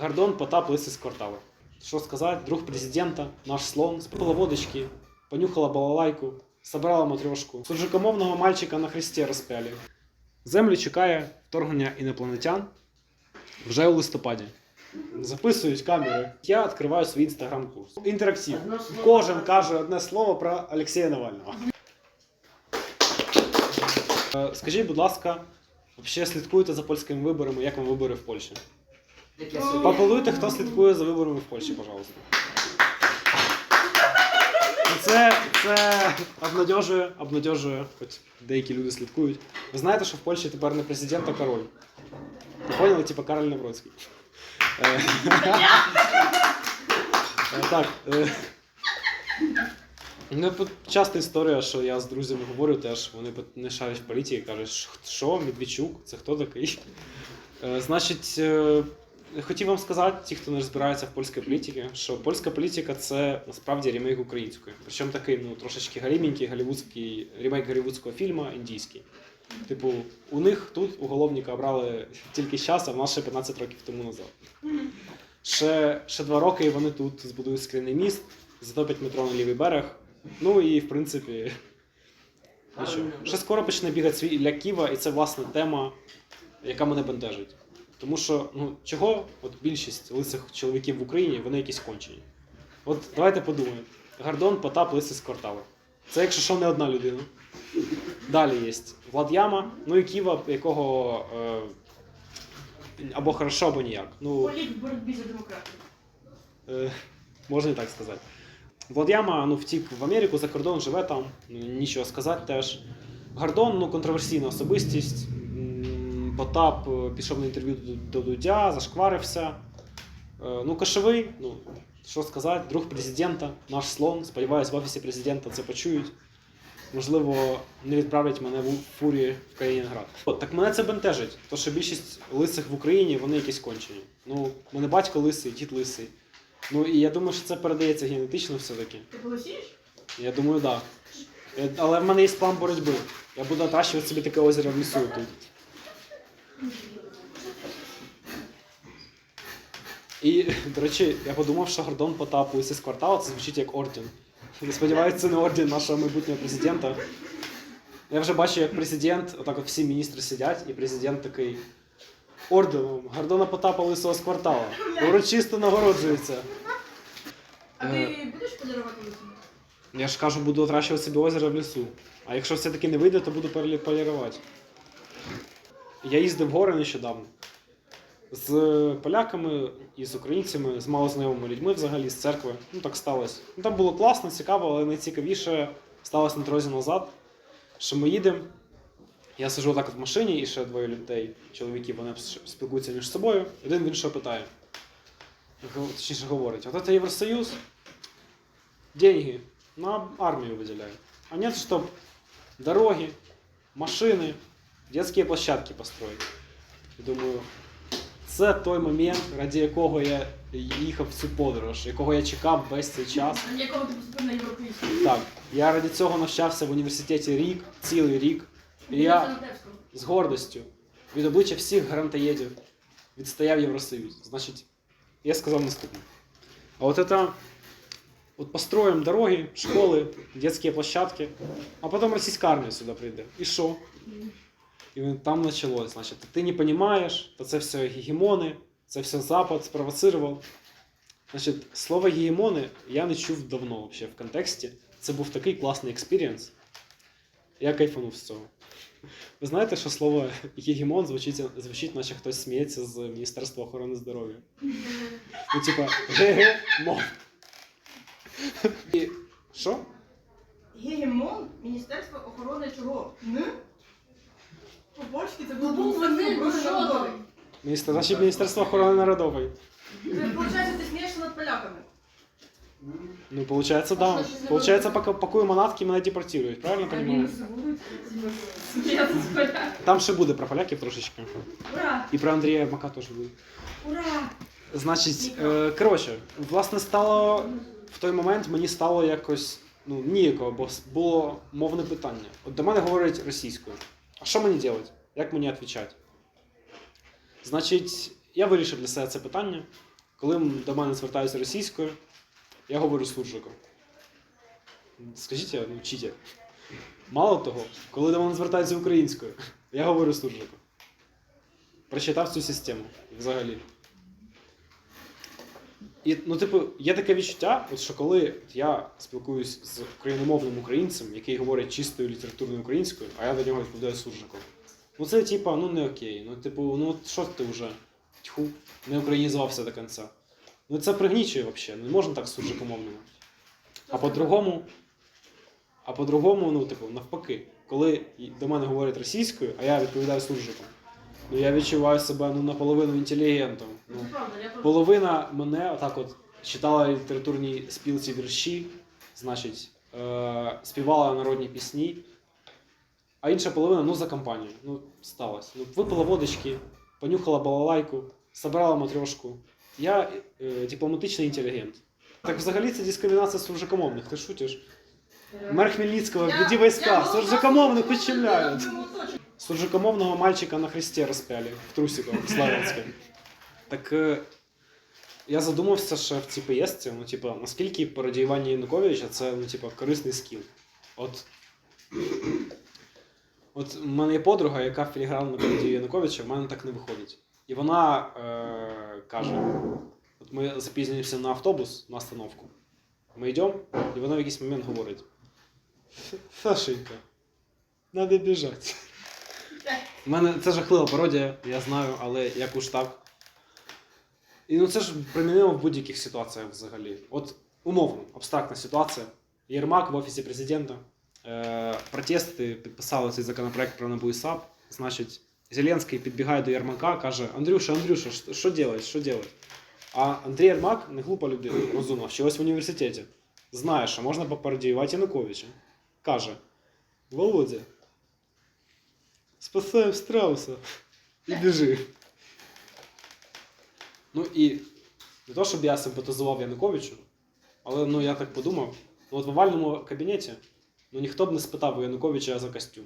Гордон Потап лисий з кварталу. Що сказати, друг президента, наш слон, спила водочки, понюхала балалайку, собрала матрешку. Суржикомовного мальчика на хресті розпяли. Землю чекає вторгнення інопланетян вже у листопаді. Записують камери. Я відкриваю свій інстаграм-курс. Інтерактив. Кожен каже одне слово про Олексія Навального. Е, Скажіть, будь ласка, взагалі слідкуєте за польськими виборами, як вам вибори в Польщі? Таке собі. Поаплодуйте, хто слідкує за виборами в Польщі, пожалуйста. Це, це обнадьожує, обнадьожує, хоч деякі люди слідкують. Ви знаєте, що в Польщі тепер не президент, а король. Ви поняли? Типа Кароль Навроцький. Е, Так. е, Ну, часта історія, що я з друзями говорю теж, вони не шарять в політиці, кажуть, що, Медведчук, це хто такий? Е, Значить, хотів вам сказати, ті, хто не розбирається в польській політиці, що польська політика це насправді ремейк української. Причому такий, ну, трошечки галіменький голівудський ремейк голівудського фільму індійський. Типу, у них тут уголовника обрали тільки зараз, а в нас ще 15 років тому назад. Ще, ще два роки і вони тут збудують скляний міст, затоплять метро на лівий берег. Ну і в принципі. Ще скоро почне бігати свій Ілля Ківа, і це власне тема, яка мене бентежить. Тому що, ну, чого от більшість лисих чоловіків в Україні, вони якісь кончені. От давайте подумаємо. Гордон Потап лисий з кварталу. Це, якщо що, не одна людина. Далі є Влад Яма, ну і Ківа, якого е, або хорошо, або ніяк. Ну, Політ в боротьбі за демократію. Е, можна і так сказати. Владяма ну, втік в Америку, за кордон живе там, ну, нічого сказати теж. Гордон ну, контроверсійна особистість. Потап е, пішов на інтерв'ю до, Дудя, зашкварився. Е, Ну, кошовий, ну, що сказати, друг президента, наш слон. Сподіваюсь, в офісі президента це почують. Можливо, не відправлять мене в фурі в Калінінград. От, так мене це бентежить, тому що більшість лисих в Україні вони якісь кончені. Ну, мене батько лисий, дід лисий. Ну і я думаю, що це передається генетично все-таки. Ти голосієш? Я думаю, так. Да. Але в мене є план боротьби. Я буду отращувати собі таке озеро в лісу тут. І, до речі, я подумав, що Гордон Потап лисий з кварталу це звучить як орден. Я сподіваюся, це не орден нашого майбутнього президента. Я вже бачу, як президент, отак от всі міністри сидять, і президент такий орденом Гордона Потапа лисого з квартала. Урочисто нагороджується. А ти будеш полірувати лису? Я ж кажу, буду отращувати собі озеро в лісу. А якщо все-таки не вийде, то буду полі- полірувати. Я їздив в гори нещодавно. З поляками і з українцями, з малознайомими людьми взагалі, з церкви. Ну так сталося. Ну, там було класно, цікаво, але найцікавіше сталося на дорозі назад. Що ми їдемо. Я сижу так от в машині, і ще двоє людей, чоловіків, вони ш- спілкуються між собою. Один в іншого питає. Гов- Точніше говорить, от це Євросоюз, деньги на армию выделяют. А нет, чтобы дороги, машины, детские площадки построить. Думаю, це той момент, ради якого я їхав в цю подорож, якого я чекав весь цей час. Якого ти поступив на європейську? Так, я ради цього навчався в університеті рік, цілий рік. І Я... з гордостю від обличчя всіх грантоєдів відстояв Євросоюз. Значить, я сказав наступне. А вот это вот построим дороги, школи, детские площадки, а потом российская армия сюда прийде. І що? І там началось, значить, ти не розумієш, то це все гегемони, це все Запад спровоцировав. Значить, слово гегемони я не чув давно вообще в контексті. Це був такий класний експірієнс. Я кайфанув з цього. Ви знаєте, що слово гегемон звучить, звучить, наче хтось сміється з Міністерства охорони здоров'я. Ну, типа, ге-ге-мон. І що? Гегемон Міністерство охорони чого? По-польськи це було Ну, Міністерство вони, ну, що. Значить, Міністерство охорони народової. Виходить, ти смієшся над поляками. Ну, получается, да. Получается, пока пакуємо манатки, мене депортують, правильно понимаю? Сміятися з поляками. Там ще буде про поляків трошечки. Ура! І про Андрія Мака теж буде. Ура! Значить, е, коротше, власне, стало в той момент мені стало якось ну, ніяково, бо с- було мовне питання. От до мене говорять російською. А що мені робити? Як мені відповідати? Значить, я вирішив для себе це питання. коли до мене звертаються російською, я говорю з суржиком. Скажіть, ну. Мало того, коли до мене звертаються українською, я говорю з суржиком. Прочитав цю систему взагалі. І, ну, типу, є таке відчуття, от що коли я спілкуюсь з україномовним українцем, який говорить чистою літературною українською, а я до нього відповідаю суржиком. Ну це типа, ну не окей. Ну, типу, ну от що ти вже тьху, не українізувався до кінця. Ну це пригнічує взагалі. Не можна так суржикомовними. А по-другому, а по-другому, ну, типу, навпаки, коли до мене говорять російською, а я відповідаю суржиком, ну я відчуваю себе ну, наполовину інтелігентом. Ну. Половина мене отак от читала літературні спілці вірші, значить, е, співала народні пісні, а інша половина ну за компанію. Ну, сталося. Ну, випила водочки, понюхала балалайку, собрала матрьошку. Я е, дипломатичний інтелігент. Так взагалі це дискримінація суржикомовних, ти шутиш? Мер Хмельницького, веди була ущемляют. просто- Суржикомовного мальчика на хресте распяли в трусиках в Славянське. Так е, я задумався ще в цій поїздці, ну, типу, наскільки пародіювання Януковича це ну, типу, корисний скіл. От, от в мене є подруга, яка філігранно пародіює Януковича, в мене так не виходить. І вона е, каже: от ми запізнюємося на автобус, на остановку. Ми йдемо, і вона в якийсь момент говорить: Сашенька, треба біжати. У мене це жахлива пародія, я знаю, але як уж так. І ну це ж примінимо в будь-яких ситуаціях взагалі. От умовно, абстрактна ситуація. Єрмак в офісі президента. Е, протести підписали цей законопроект про НАБУ і САП. Значить, Зеленський підбігає до Єрмака, каже: Андрюша, Андрюша, що- що делать, що делать? А Андрій Єрмак не глупа людина, розумна, вчилась в університеті. Знає, що можна попародіювати Януковича. Каже: Володя, спасаем страуса і біжи. Ну і не то, щоб я симпатизував Януковичу, але ну я так подумав. Ну от в овальному кабінеті ну ніхто б не спитав у Януковича за костюм.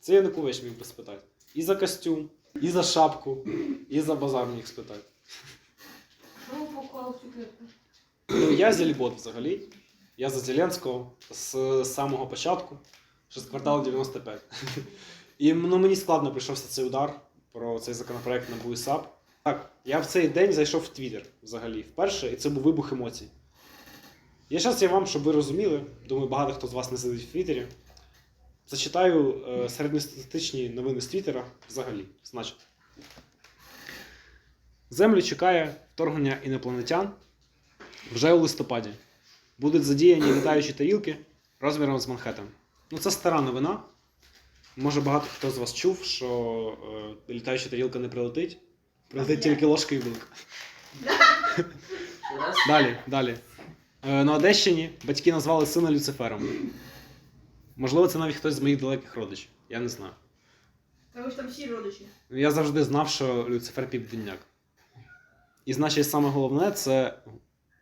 Це Янукович міг би спитати. І за костюм, і за шапку, і за базар міг спитати. Ну, я зельбот взагалі. Я за Зеленського з самого початку, ще з кварталу 95. І ну, мені складно прийшовся цей удар про цей законопроект на БУСАП. Так, я в цей день зайшов в Твіттер взагалі вперше, і це був вибух емоцій. Я зараз я вам, щоб ви розуміли, думаю, багато хто з вас не сидить в Твіттері. Зачитаю е, середньостатистичні новини з Твіттера взагалі. Значить. Землю чекає вторгнення інопланетян вже у листопаді. Будуть задіяні літаючі тарілки розміром з Манхеттен. Ну, це стара новина. Може, багато хто з вас чув, що е, літаюча тарілка не прилетить. Прилетить тільки ложка і вилка. Далі, далі. Е, на Одещині батьки назвали сина Люцифером. Можливо, це навіть хтось з моїх далеких родичів. Я не знаю. Та ви ж там всі родичі. Я завжди знав, що Люцифер південняк. І значить, саме головне це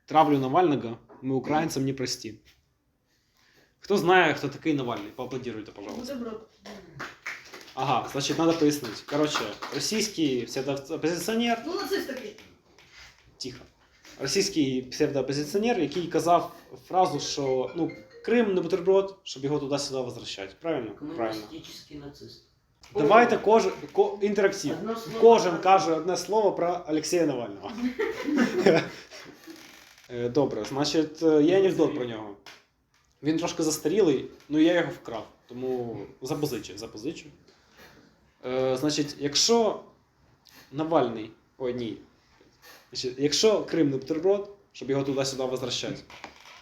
травлю Навального ми українцям не прості. Хто знає, хто такий Навальний? Поаплодируйте, пожалуйста. Бутерброд. Ага, значить, треба пояснити. Коротше, російський псевдоопозиціонер, Ну, нацист такий. тихо. Російський псевдоопозиціонер, який казав фразу, що ну, Крим не бутерброд, щоб його туди-сюди возвращати. Правильно? Правильно. Коммунистический нацист. Давайте кожен ко, інтерактив. Слово. Кожен каже одне слово про Олексія Навального. Е, Добре, значить, е, є анекдот про нього. Він трошки застарілий, ну я його вкрав, тому запозичу, запозичу. Е, значить, якщо Навальний. Ой, ні. Значить, якщо Крим не бутерброд, щоб його туди-сюди возвращати,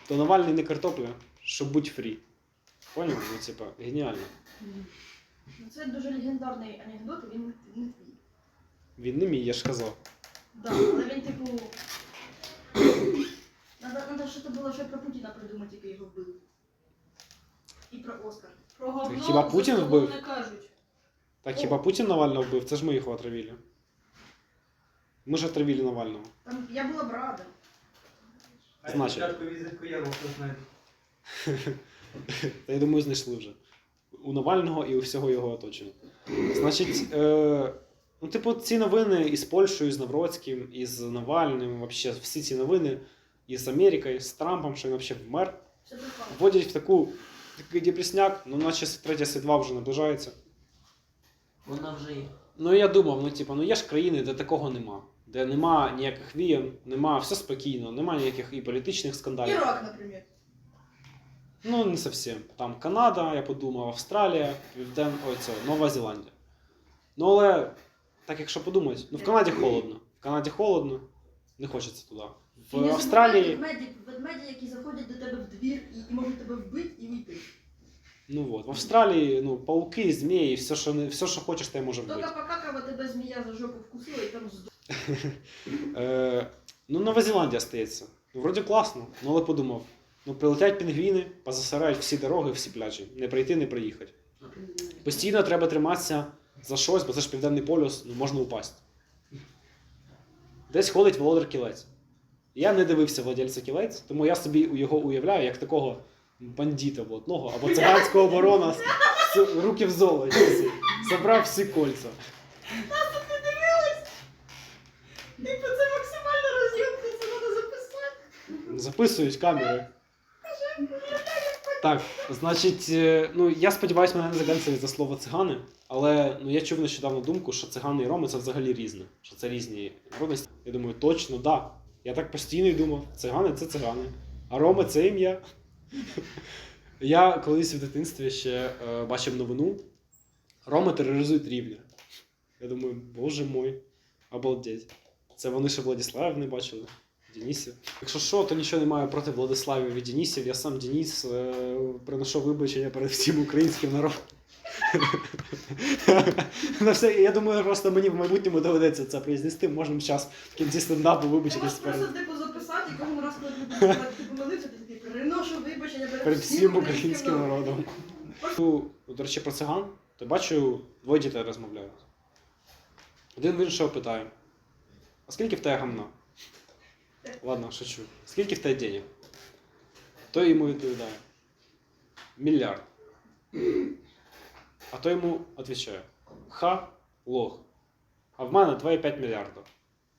то Навальний не картопля, щоб будь фрі. Поняв? Ну, типа, геніально. Ну, Це дуже легендарний анекдот, він не твій. Він не мій, я ж казав. Да, але він типу. Надо, надо що-то було ще про Путіна придумати, який його вбив. І про Оскар. Про говно Хіба Путін за столом вбив? не кажуть. Так О. хіба Путін Навального вбив? Це ж ми його отравили. Ми ж отравили Навального. Там, я була б рада. Значить. Спочатку візитку Єрмака знайти. Та я думаю, знайшли вже. У Навального і у всього його оточення. Значить, е, Ну, типу, ці новини із Польщею, з Навроцьким, із Навальним, вообще всі ці новини із Америкою, з Трампом, що він взагалі вмер, Все вводять в таку такий депресняк, ну наче третя світова вже наближається. Вона вже є. Ну я думав, ну типу, ну є ж країни, де такого нема. Де нема ніяких війн, нема все спокійно, нема ніяких і політичних скандалів. Ірак, наприклад. Ну, не совсем. Там Канада, я подумав, Австралія, Півден... Ой, це, Нова Зеландія. Ну, але, так якщо подумати, ну в Канаді холодно. В Канаді холодно, не хочеться туди. Не В Австралії, Ведмеді, ведмеді, які заходять до тебе в двір і, і можуть тебе вбити і уйти. ну от, в Австралії, ну, пауки, змії, все, що, не, все, що хочеш, те може Тільки вбити. покакава тебе змія за жопу вкусила і там здох. Е, ну, Нова Зеландія стається. Ну, вроді класно, ну але подумав. Ну, прилетять пінгвіни, позасирають всі дороги, всі пляжі. Не пройти, не проїхати. Постійно треба триматися за щось, бо це ж південний полюс, ну можна упасти. Десь ходить володар кілець. Я не дивився владельця кілець, тому я собі його уявляю як такого бандита блатного або циганського барона з, руки в золоті. Забрав всі кольця. Типу, це максимально роз'ємно, це треба записати. Записують камери. Так, значить, е, ну я сподіваюся, мене не заганцеві за слово цигани, але ну я чув нещодавно думку, що цигани і роми це взагалі різне, що це різні народності. Я думаю, точно, да. Я так постійно й думав, цигани це цигани, а роми це ім'я. Я колись в дитинстві ще е, бачив новину. Роми тероризують рівня. Я думаю, боже мой, обалдеть. Це вони ще Владиславів не бачили. Денисів. Якщо що, то нічого не маю проти Владиславів і Денисів. Я сам Деніс е, приношу вибачення перед всім українським народом. На все, я думаю, просто мені в майбутньому доведеться це произнести. Можна час в кінці стендапу Ти вибачитись можеш просто типу записати і кожен раз, коли ти типу молитися, ти такий приношу вибачення перед, всім українським народом. Ну, До речі, про циган, то бачу, двоє дітей розмовляють. Один в іншого питає: а скільки в тебе гамна? Ладно, шучу. Скільки в тебе денег? Той йому відповідає. Мільярд. А той йому відповідає: Ха, лох. А в мене 2,5 мільярда.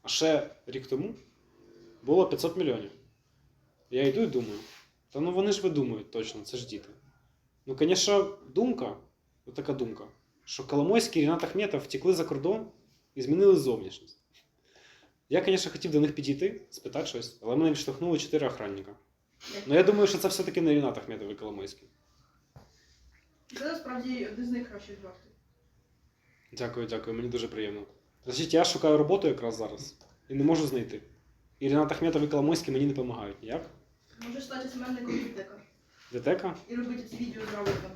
А ще рік тому було 500 мільйонів. Я йду і думаю. Та ну вони ж видумують точно, це ж діти. Ну, звісно, думка, от така думка, що Коломойський і Рінат Ахметов втекли за кордон і змінили зовнішність. Я, звісно, хотів до них підійти, спитати щось, але мене відштовхнули чотири охранника. Ну я думаю, що це все-таки не Рінат Ахметов і Коломойський. Це насправді один з найкращих жартів. Дякую, дякую, мені дуже приємно. Значить, я шукаю роботу якраз зараз і не можу знайти. І Рінат Ахметов і Коломойський мені не допомагають. Ніяк? Можеш стати сменником бібліотека Детека? і робити ці відео з.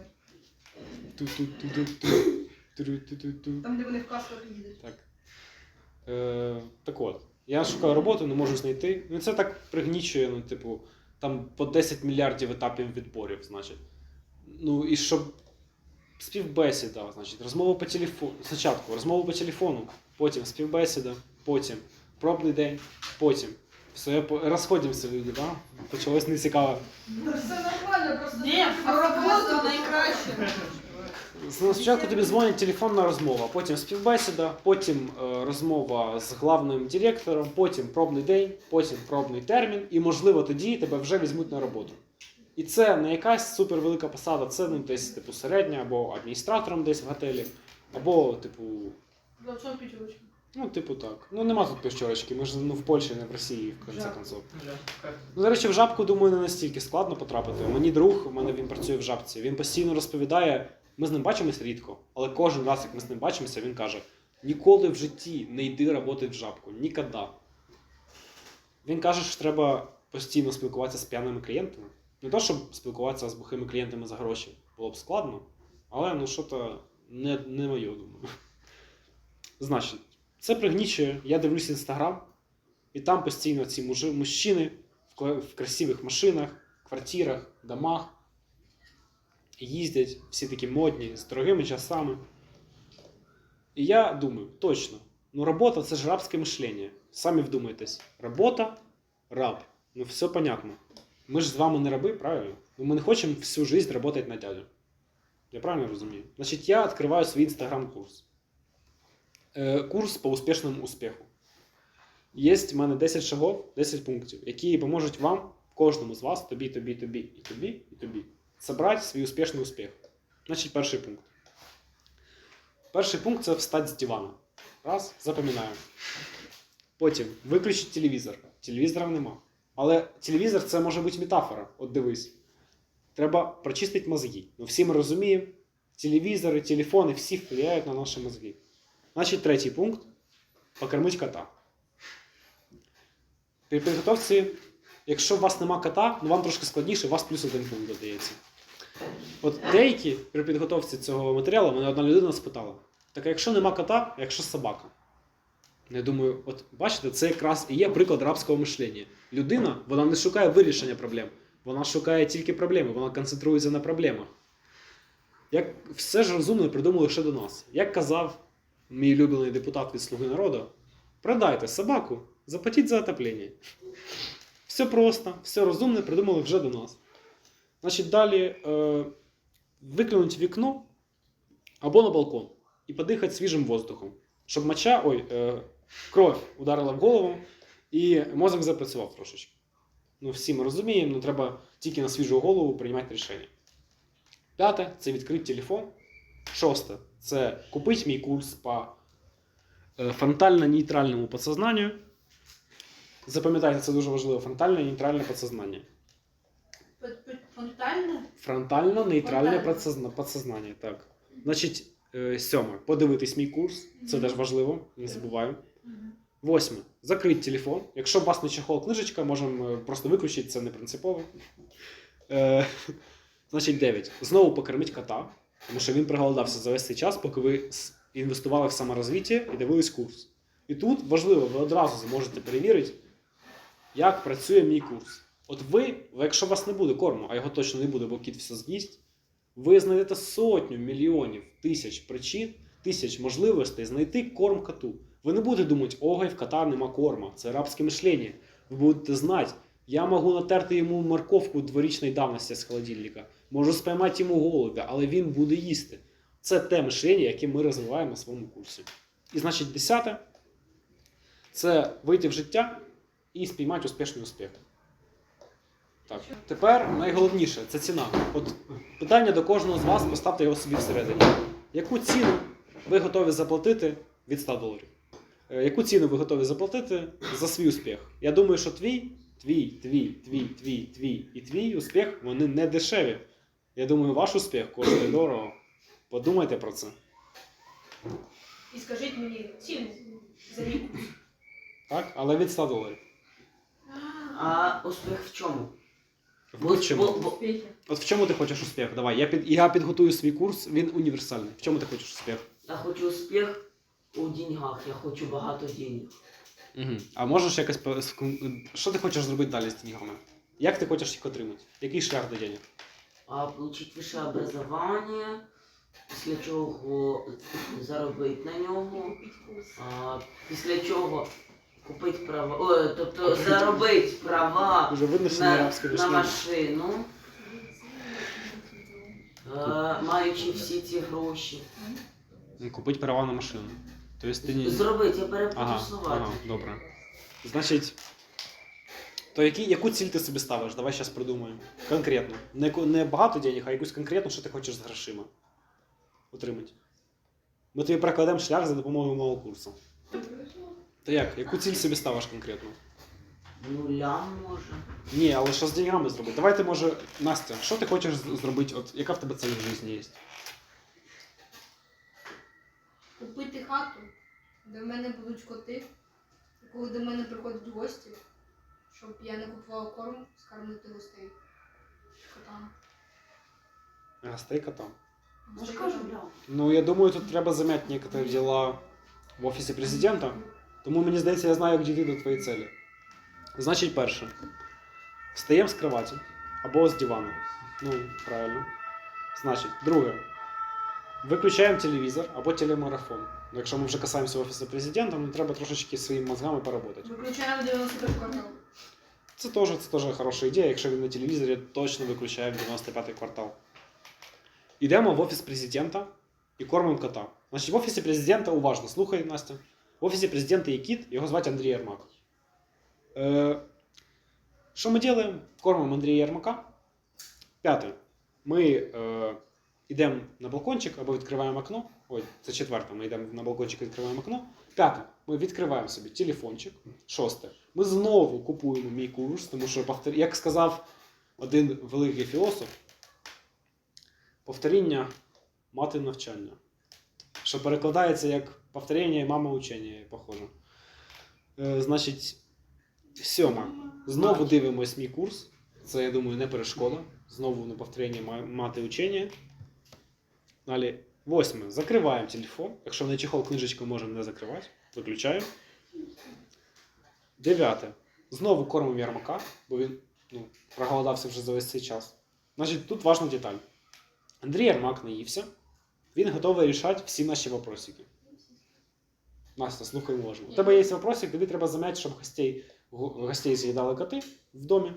Ту-ту-ту-ту-ту. Там, де вони в касках їдуть. Так. Е, так от, я шукаю роботу, не можу знайти. Ну це так пригнічує, ну, типу, там по 10 мільярдів етапів відборів, значить. Ну і щоб співбесіда, значить, розмова по телефону. Спочатку розмова по телефону, потім співбесіда, потім пробний день, потім. Все, я по- розходимося люди, да? Почалось нецікаво. Та все нормально, просто Ні, про роботу найкраще. Ну, Спочатку тобі дзвонять телефонна розмова, потім співбесіда, потім е, розмова з главним директором, потім пробний день, потім пробний термін, і можливо тоді тебе вже візьмуть на роботу. І це не якась супервелика посада, це ну, десь типу середня, або адміністратором десь в готелі, або, типу, Для ну, типу так. Ну нема тут півчорочки, ми ж ну, в Польщі, не в Росії, в конце концов. Ну, до речі, в жабку, думаю, не настільки складно потрапити. Мені друг, у мене він працює в жабці. Він постійно розповідає, ми з ним бачимось рідко, але кожен раз, як ми з ним бачимося, він каже: ніколи в житті не йди працювати в жабку. Ніколи. Він каже, що треба постійно спілкуватися з п'яними клієнтами. Не то, щоб спілкуватися з бухими клієнтами за гроші було б складно, але ну що то не, не моє, думаю. Значить, це пригнічує. Я дивлюсь інстаграм, і там постійно ці мужчини в красивих машинах, квартирах, домах. Їздять всі такі модні, з дорогими часами. І я думаю, точно, ну робота це ж рабське мишлення. Самі вдумайтесь. Робота, раб. Ну все понятно. Ми ж з вами не раби, правильно? Ну ми не хочемо всю жизнь працювати на дядю. Я правильно розумію? Значить, я відкриваю свій інстаграм-курс. Е, Курс по успішному успіху. Є в мене 10 шагов, 10 пунктів, які поможуть вам, кожному з вас, тобі, тобі, тобі, і тобі, і тобі, собрати свій успішний успіх. Значить, перший пункт. Перший пункт це встати з дивана. Раз, запам'ятаємо. Потім виключить телевізор. Телевізора нема. Але телевізор це може бути метафора. От дивись. Треба прочистити мозги. Ну, всі ми розуміємо, телевізори, телефони, всі впливають на наші мозги. Значить, третій пункт покормить кота. При підготовці, якщо у вас нема кота, ну вам трошки складніше, у вас плюс один пункт додається. От деякі при підготовці цього матеріалу мене одна людина спитала: так якщо нема кота, якщо собака? Я думаю, от бачите, це якраз і є приклад рабського мишлення. Людина вона не шукає вирішення проблем, вона шукає тільки проблеми, вона концентрується на проблемах. Як все ж розумно придумали ще до нас. Як казав мій улюблений депутат від Слуги народу, продайте собаку, заплатіть за отоплення. Все просто, все розумне придумали вже до нас. Значить, далі е, виклюнуть вікно або на балкон і подихати свіжим воздухом, щоб моча, ой, е, кров ударила в голову і мозок запрацював трошечки. Ну, всі ми розуміємо, ну треба тільки на свіжу голову приймати рішення. П'яте це відкрити телефон. Шосте це купити мій курс по е, фронтально-нейтральному подсознанню. Запам'ятайте, це дуже важливо. Фронтально-нейтральне подсознання. Фонтальне? Фронтально-нейтральне Фронтально. подсозна- подсознання, так. Значить, е, сьоме. Подивитись мій курс. Це теж важливо, не забуваємо. Восьме. Закрити телефон. Якщо у вас не чехол книжечка, можемо е, просто виключити, це не принципово. Е, значить, 9. Знову покормити кота, тому що він проголодався за весь цей час, поки ви інвестували в саморозвиття і дивились курс. І тут важливо, ви одразу зможете перевірити, як працює мій курс. От ви, якщо у вас не буде корму, а його точно не буде, бо кіт все з'їсть, ви знайдете сотню мільйонів тисяч причин, тисяч можливостей знайти корм коту. Ви не будете думати, ой, в кота нема корма. Це рабське мишлення. Ви будете знати, я можу натерти йому морковку дворічної давності з холодильника, можу спіймати йому голубя, але він буде їсти. Це те мишлення, яке ми розвиваємо на своєму курсі. І значить, десяте це вийти в життя і спіймати успішний успіх. Так. Тепер найголовніше це ціна. От питання до кожного з вас, поставте його собі всередині. Яку ціну ви готові заплатити від 100 доларів? Е, Яку ціну ви готові заплатити за свій успіх? Я думаю, що твій, твій, твій, твій, твій, твій і твій успіх вони не дешеві. Я думаю, ваш успіх коштує дорого. Подумайте про це. І скажіть мені ціну за курс. Так? Але від 100 доларів. А успіх в чому? В будь-чому. Бо- бо-. От в чому ти хочеш успіх? Давай, я, під, я підготую свій курс, він універсальний. В чому ти хочеш успіх? Я хочу успіх у деньгах, я хочу багато денег. Угу. А можеш якось по- ск- що ти хочеш зробити далі з деньгами? Як ти хочеш їх отримати? Який шлях до денег? А получить вищее образование, після чого заробити на нього, а, після чого купити права, о, тобто заробити права Уже на, на машину, е, маючи всі ці гроші. Купити права на машину. Тобто ти ні... Зробити, я перепутав Ага, слова. ага, добре. Значить, то які, яку ціль ти собі ставиш? Давай зараз придумаємо. Конкретно. Не, не багато денег, а якусь конкретну, що ти хочеш з грошима отримати. Ми тобі прокладемо шлях за допомогою мого курсу. То як? Яку ціль собі ставиш конкретно? Нуля може. Ні, але що з деньгами зробити? Давайте, може, Настя, що ти хочеш з- зробити? От яка в тебе цель в житті є? Купити хату, де в мене будуть коти. І коли до мене приходять гості, щоб я не купувала корм, скармити гостей. Котам. Гостей кота. Може кажу, бля. Ну, я думаю, тут треба зам'яти некоторі діла в офісі президента. Тому мені здається, я знаю, як дійти до твоєї цілі. Значить, перше. Встаємо з кроваті або з дивану. Ну, правильно. Значить, друге. Виключаємо телевізор або телемарафон. Ну, якщо ми вже касаємося офісу президента, ну треба трошечки своїми мозгами поработати. Виключаємо 95 квартал. Це теж, це теж хороша ідея, якщо він на телевізорі точно виключає 95-й квартал. Йдемо в офіс президента і кормимо кота. Значить, в офісі президента уважно, слухай, Настя. В офісі президента є кіт, його звати Андрій Ярмак. Е, що ми робимо? Кормимо Андрія Ярмака. П'ятий. Ми е, йдемо на балкончик або відкриваємо окно. Ой, це четверте. Ми йдемо на балкончик і відкриваємо окно. П'яте. Ми відкриваємо собі телефончик. Шосте. Ми знову купуємо мій курс, тому що, як сказав один великий філософ, повторіння мати навчання. Що перекладається як повторення мама учення, похоже. Е, значить, сьома. Знову дивимось мій курс. Це, я думаю, не перешкода. Знову на повторення ма- мати учення. Далі. Восьме. Закриваємо телефон. Якщо не чехол книжечку можемо не закривати. Виключаємо. Дев'яте. Знову кормимо ярмака, бо він ну, проголодався вже за весь цей час. Значить, тут важна деталь. Андрій Ярмак наївся. Він готовий рішати всі наші вопросики. Настя, слухай уважно. У тебе є вопросик, тобі треба зам'яти, щоб гостей, гостей з'їдали коти в домі.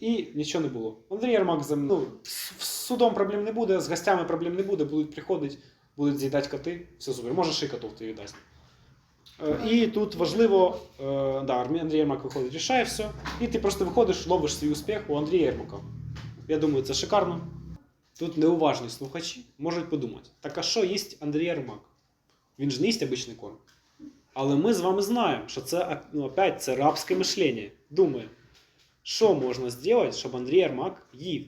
І нічого не було. Андрій Ярмак зам... ну, з судом проблем не буде, з гостями проблем не буде, будуть приходити, будуть з'їдати коти. Все супер. Можеш і котов ти віддасть. Е, І тут важливо, е, да, Андрій Єрмак виходить, рішає все, і ти просто виходиш, ловиш свій успіх у Андрія Єрмака. Я думаю, це шикарно. Тут неуважні слухачі можуть подумати, так а що їсть Андрій Єрмак? Він ж не їсть обичний корм. Але ми з вами знаємо, що це ну, опять це рабське мишлення. Думає, що можна зробити, щоб Андрій Єрмак їв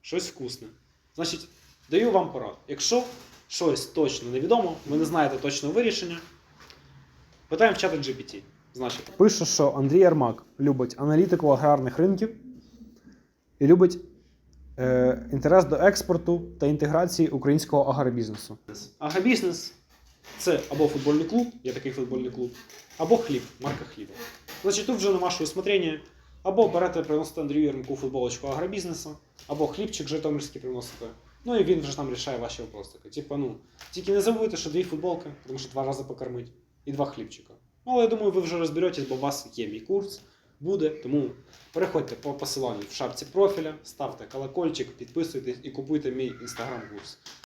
щось вкусне. Значить, даю вам пораду. Якщо щось точно невідомо, ви не знаєте точного вирішення, Питаємо в чата GPT. Значить, пише, що Андрій Армак любить аналітику аграрних ринків і любить е, інтерес до експорту та інтеграції українського агробізнесу. Агробізнес це або футбольний клуб, є такий футбольний клуб, або хліб, марка хліба. Значить, тут вже на ваше усмотрення. Або берете, приносите Андрію Ярмаку футболочку агробізнесу, або хлібчик житомирський приносите. Ну і він вже там рішає ваші вопроси. Типа, ну, тільки не забудьте, що дві футболки, тому що два рази покормить і два хлібчика. Ну, але я думаю, ви вже розберетесь, бо у вас є мій курс, буде. Тому переходьте по посиланню в шапці профіля, ставте колокольчик, підписуйтесь і купуйте мій інстаграм-курс.